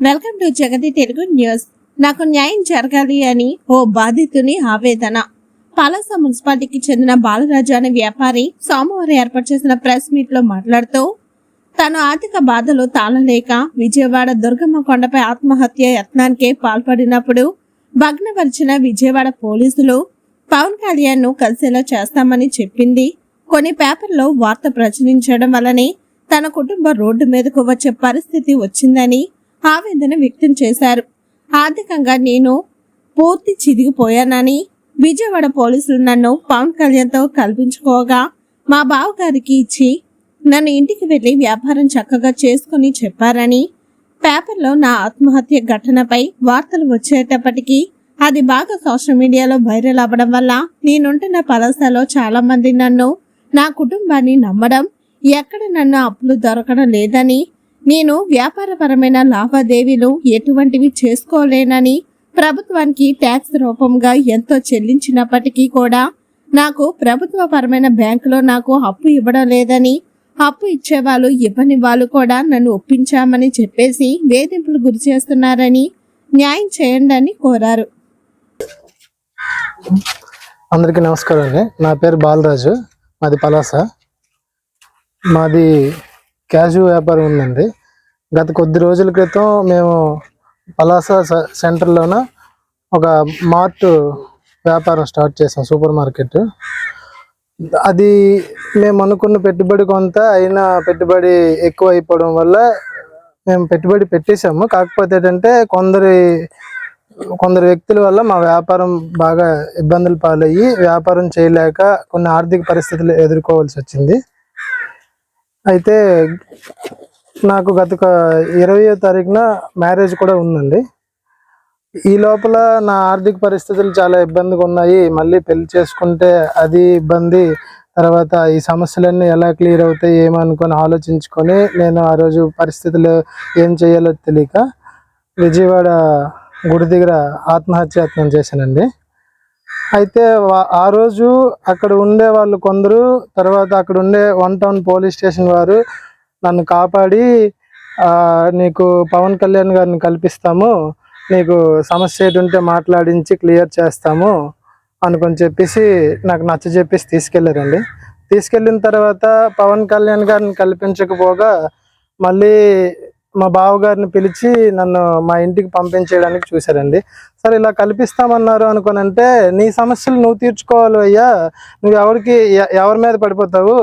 Welcome to Jagathi Telugu news. నాకు న్యాయం జరగాలి అని ఓ బాధితుని ఆవేదన. పలాస మున్సిపాలిటీకి చెందిన బాలరాజు అనే వ్యాపారి సోమవారం ఏర్పాటు చేసిన ప్రెస్ మీట్లో మాట్లాడుతూ తను ఆర్థిక బాధలు తాళలేక విజయవాడ దుర్గమ్మ కొండపై ఆత్మహత్య యత్నానికే పాల్పడినప్పుడు భగ్నపరిచిన విజయవాడ పోలీసులు పవన్ కళ్యాణ్ను కలిసేలా చేస్తామని చెప్పింది. కొన్ని పేపర్లో వార్త ప్రచురించడం వల్లనే తన కుటుంబం రోడ్డు మీదకు వచ్చే పరిస్థితి వచ్చిందని ఆవేదన వ్యక్తం చేశారు. ఆర్థికంగా నేను పూర్తి చిదిగిపోయానని విజయవాడ పోలీసులు నన్ను పవన్ కళ్యాణ్తో కల్పించుకోగా మా బావగారికి ఇచ్చి నన్ను ఇంటికి వెళ్ళి వ్యాపారం చక్కగా చేసుకుని చెప్పారని పేపర్లో నా ఆత్మహత్య ఘటనపై వార్తలు వచ్చేటప్పటికీ అది బాగా సోషల్ మీడియాలో వైరల్ అవ్వడం వల్ల నేనుంటున్న పలసలో చాలా మంది నన్ను నా కుటుంబాన్ని నమ్మడం ఎక్కడ నన్ను అప్పులు దొరకడం లేదని నేను వ్యాపారపరమైన లావాదేవీలు ఎటువంటివి చేసుకోలేనని ప్రభుత్వానికి ట్యాక్స్ రూపంగా ఎంతో చెల్లించినప్పటికీ కూడా నాకు ప్రభుత్వపరమైన బ్యాంకులో నాకు అప్పు ఇవ్వడం లేదని అప్పు ఇచ్చేవాళ్ళు ఇవ్వని వాళ్ళు కూడా నన్ను ఒప్పించామని చెప్పేసి వేధింపులు గురి చేస్తున్నారని న్యాయం చేయండి అని కోరారు. అందరికీ నమస్కారం అండి. నా పేరు బాలరాజు. మాది పలాస. మాది క్యాషు వ్యాపారం ఉందండి. గత కొద్ది రోజుల క్రితం మేము పలాస సెంటర్లోన ఒక మార్ట్ వ్యాపారం స్టార్ట్ చేసాం సూపర్ మార్కెట్. అది మేము అనుకున్న పెట్టుబడి కొంత అయినా పెట్టుబడి ఎక్కువ అయిపోవడం వల్ల మేము పెట్టుబడి పెట్టేశాము. కాకపోతే ఏంటంటే కొందరి కొందరు వ్యక్తుల వల్ల మా వ్యాపారం బాగా ఇబ్బందులు పాలయ్యి వ్యాపారం చేయలేక కొన్ని ఆర్థిక పరిస్థితులు ఎదుర్కోవాల్సి వచ్చింది. అయితే నాకు గత ఇరవయో తారీఖున మ్యారేజ్ కూడా ఉందండి. ఈ లోపల నా ఆర్థిక పరిస్థితులు చాలా ఇబ్బందిగా ఉన్నాయి. మళ్ళీ పెళ్ళి చేసుకుంటే అది ఇబ్బంది. తర్వాత ఈ సమస్యలన్నీ ఎలా క్లియర్ అవుతాయి ఏమనుకొని ఆలోచించుకొని నేను ఆ రోజు పరిస్థితులు ఏం చేయాలో తెలియక విజయవాడ గుడి దగ్గర ఆత్మహత్యాత్నం చేశానండి. అయితే ఆ రోజు అక్కడ ఉండే వాళ్ళు కొందరు తర్వాత అక్కడ ఉండే వన్ టౌన్ పోలీస్ స్టేషన్ వారు నన్ను కాపాడి నీకు పవన్ కళ్యాణ్ గారిని కల్పిస్తాము నీకు సమస్య ఏంటి ఉంటే మాట్లాడించి క్లియర్ చేస్తాము అనుకొని చెప్పేసి నాకు నచ్చ చెప్పేసి తీసుకెళ్ళారండి తీసుకెళ్ళిన తర్వాత పవన్ కళ్యాణ్ గారిని కల్పించకపోగా మళ్ళీ మా బావగారిని పిలిచి నన్ను మా ఇంటికి పంపించేయడానికి చూశారండి. సరే ఇలా కల్పిస్తామన్నారు అనుకోనంటే నీ సమస్యలు నువ్వు తీర్చుకోవాలి అయ్యా. నువ్వు ఎవరికి ఎవరి మీద పడిపోతావు?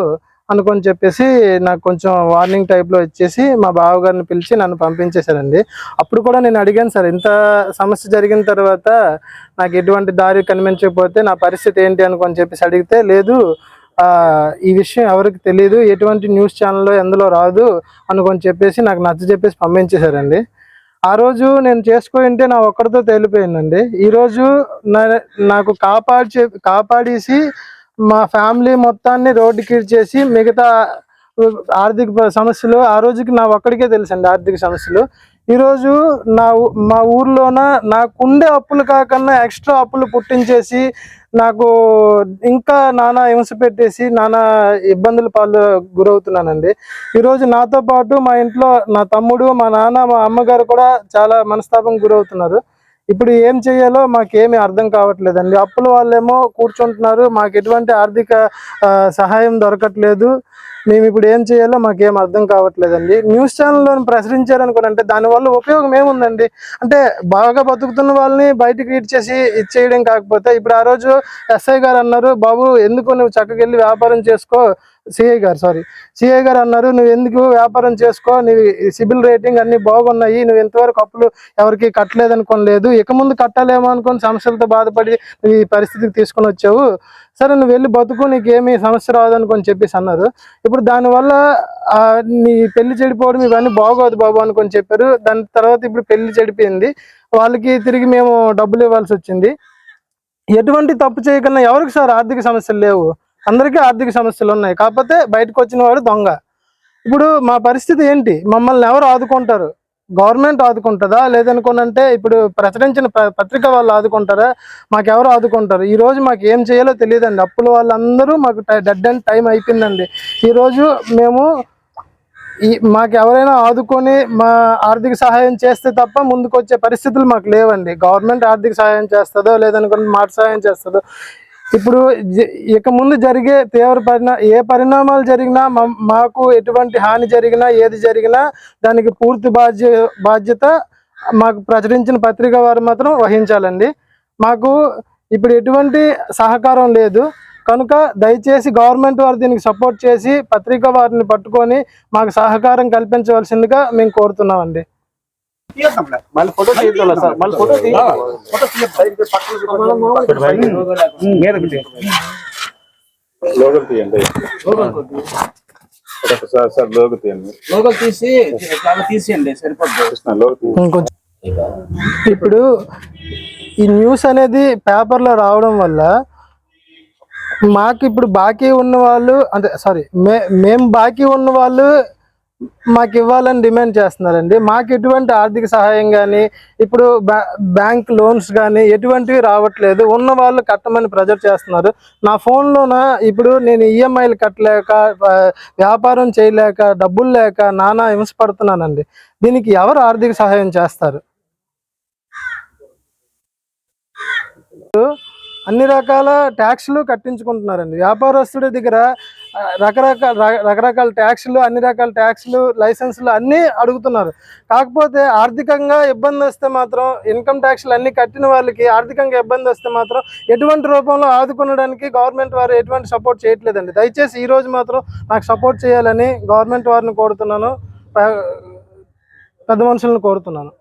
అనుకొని చెప్పేసి నాకు కొంచెం వార్నింగ్ టైప్లో ఇచ్చేసి మా బావగారిని పిలిచి నన్ను పంపించేశారండి. అప్పుడు కూడా నేను అడిగాను సార్ ఇంత సమస్య జరిగిన తర్వాత నాకు ఎటువంటి దారి కనిపించకపోతే నా పరిస్థితి ఏంటి? అనుకొని చెప్పేసి అడిగితే లేదు ఈ విషయం ఎవరికి తెలియదు ఎటువంటి న్యూస్ ఛానల్లో ఎందులో రాదు అనుకొని చెప్పేసి నాకు నచ్చ చెప్పేసి పంపించేశారండి. ఆ రోజు నేను చేసుకుంటే నా ఒక్కడితో తేలిపోయిందండి. ఈరోజు నాకు కాపాడి కాపాడేసి మా ఫ్యామిలీ మొత్తాన్ని రోడ్డుకి చేసి మిగతా ఆర్థిక సమస్యలు ఆ రోజుకి నా ఒక్కడికే తెలుసండి ఆర్థిక సమస్యలు. ఈరోజు నా మా ఊర్లోన నాకుండే అప్పులు కాకుండా ఎక్స్ట్రా అప్పులు పుట్టించేసి నాకు ఇంకా నానా హింస పెట్టేసి నానా ఇబ్బందుల పాలు గురవుతున్నానండి. ఈరోజు నాతో పాటు మా ఇంట్లో నా తమ్ముడు మా నాన్న మా అమ్మగారు కూడా చాలా మనస్తాపం గురవుతున్నారు. ఇప్పుడు ఏం చేయాలో మాకేమీ అర్థం కావట్లేదండి. అప్పుల వాళ్ళేమో కూర్చుంటున్నారు మాకు ఎటువంటి ఆర్థిక సహాయం దొరకట్లేదు. మేము ఇప్పుడు ఏం చేయాలో మాకేం అర్థం కావట్లేదండి. న్యూస్ ఛానల్లో ప్రచురించారనుకోని అంటే దానివల్ల ఉపయోగం ఏముందండి? అంటే బాగా బతుకుతున్న వాళ్ళని బయటకు ఇచ్చేసి ఇచ్చేయడం కాకపోతే ఇప్పుడు ఆ రోజు ఎస్ఐ గారు అన్నారు బాబు ఎందుకు నువ్వు చక్కగా వెళ్ళి వ్యాపారం చేసుకో సిఐ గారు సారీ సిఐ గారు అన్నారు నువ్వు ఎందుకు వ్యాపారం చేసుకో? నీ సిబిల్ రేటింగ్ అన్ని బాగున్నాయి. నువ్వు ఇంతవరకు అప్పులు ఎవరికి కట్టలేదు అనుకోలేదు ఇక ముందు కట్టాలేమో అనుకుని సమస్యలతో బాధపడి నువ్వు ఈ పరిస్థితికి తీసుకొని వచ్చావు. సరే నువ్వు వెళ్ళి బతుకు నీకు ఏమీ సమస్య రాదనుకొని చెప్పేసి అన్నారు. ఇప్పుడు దానివల్ల నీ పెళ్ళి చెడిపోవడం ఇవన్నీ బాగోదు బాబు అనుకొని చెప్పారు. దాని తర్వాత ఇప్పుడు పెళ్ళి చెడిపోయింది. వాళ్ళకి తిరిగి మేము డబ్బులు ఇవ్వాల్సి వచ్చింది. ఎటువంటి తప్పు చేయకుండా ఎవరికి సార్ ఆర్థిక సమస్యలు లేవు? అందరికీ ఆర్థిక సమస్యలు ఉన్నాయి. కాకపోతే బయటకు వచ్చిన వాడు దొంగ. ఇప్పుడు మా పరిస్థితి ఏంటి? మమ్మల్ని ఎవరు ఆదుకుంటారు? గవర్నమెంట్ ఆదుకుంటుందా? లేదనుకోనంటే ఇప్పుడు ప్రచురించిన ప- పత్రిక వాళ్ళు ఆదుకుంటారా? మాకెవరు ఆదుకుంటారు? ఈ రోజు మాకు ఏం చేయాలో తెలియదండి. అప్పుల వాళ్ళందరూ మాకు డెడ్ అండ్ టైం అయిపోయిందండి. ఈరోజు మేము ఈ మాకు ఎవరైనా ఆదుకొని మా ఆర్థిక సహాయం చేస్తే తప్ప ముందుకు వచ్చే పరిస్థితులు మాకు లేవండి. గవర్నమెంట్ ఆర్థిక సహాయం చేస్తుందో లేదనుకున్న మాట సహాయం చేస్తుందో ఇప్పుడు జ- ఇక ముందు జరిగే తీవ్ర పరిణా ఏ పరిణామాలు జరిగినా మాకు ఎటువంటి హాని జరిగినా ఏది జరిగినా దానికి పూర్తి బాధ్య బాధ్యత మాకు ప్రచురించిన పత్రిక వారు మాత్రం వహించాలండి. మాకు ఇప్పుడు ఎటువంటి సహకారం లేదు. కనుక దయచేసి గవర్నమెంట్ వారు దీనికి సపోర్ట్ చేసి పత్రిక వారిని పట్టుకొని మాకు సహకారం కల్పించవలసిందిగా మేము కోరుతున్నామండి. మళ్ళీ ఫోటో తీయాలి సార్. మళ్ళీ ఫోటో తీయ ఫోటో మీద పెట్టి లోగో తీయండి. సార్ సార్ లోగో తీయండి. లోగో తీసి చాలా తీసేయండి. సరిపోద్ది. కృష్ణ లోగో తీయండి. ఇంకొంచెం ఇప్పుడు ఈ న్యూస్ అనేది పేపర్లో రావడం వల్ల మాకు ఇప్పుడు బాకీ ఉన్న వాళ్ళు అంటే సారీ మే మేము బాకీ ఉన్న వాళ్ళు మాకు ఇవ్వాలని డిమాండ్ చేస్తున్నారండి. మాకు ఎటువంటి ఆర్థిక సహాయం కానీ ఇప్పుడు బ్యాంక్ లోన్స్ కానీ ఎటువంటివి రావట్లేదు. ఉన్న వాళ్ళు కట్టమని ప్రెజర్ చేస్తున్నారు. నా ఫోన్లోన ఇప్పుడు నేను ఈఎంఐలు కట్టలేక వ్యాపారం చేయలేక డబ్బులు లేక నానా హింస పడుతున్నానండి. దీనికి ఎవరు ఆర్థిక సహాయం చేస్తారు? అన్ని రకాల ట్యాక్స్లు కట్టించుకుంటున్నారండి. వ్యాపారస్తుడి దగ్గర రకరకాల రకరకాల ట్యాక్స్లు అన్ని రకాల ట్యాక్స్లు లైసెన్స్లు అన్నీ అడుగుతున్నారు. కాకపోతే ఆర్థికంగా ఇబ్బంది వస్తే మాత్రం ఇన్కమ్ ట్యాక్స్లు అన్ని కట్టిన వాళ్ళకి ఆర్థికంగా ఇబ్బంది వస్తే మాత్రం ఎటువంటి రూపంలో ఆదుకునడానికి గవర్నమెంట్ వారు ఎటువంటి సపోర్ట్ చేయట్లేదండి. దయచేసి ఈరోజు మాత్రం నాకు సపోర్ట్ చేయాలని గవర్నమెంట్ వారిని కోరుతున్నాను. పెద్ద మనుషులను కోరుతున్నాను.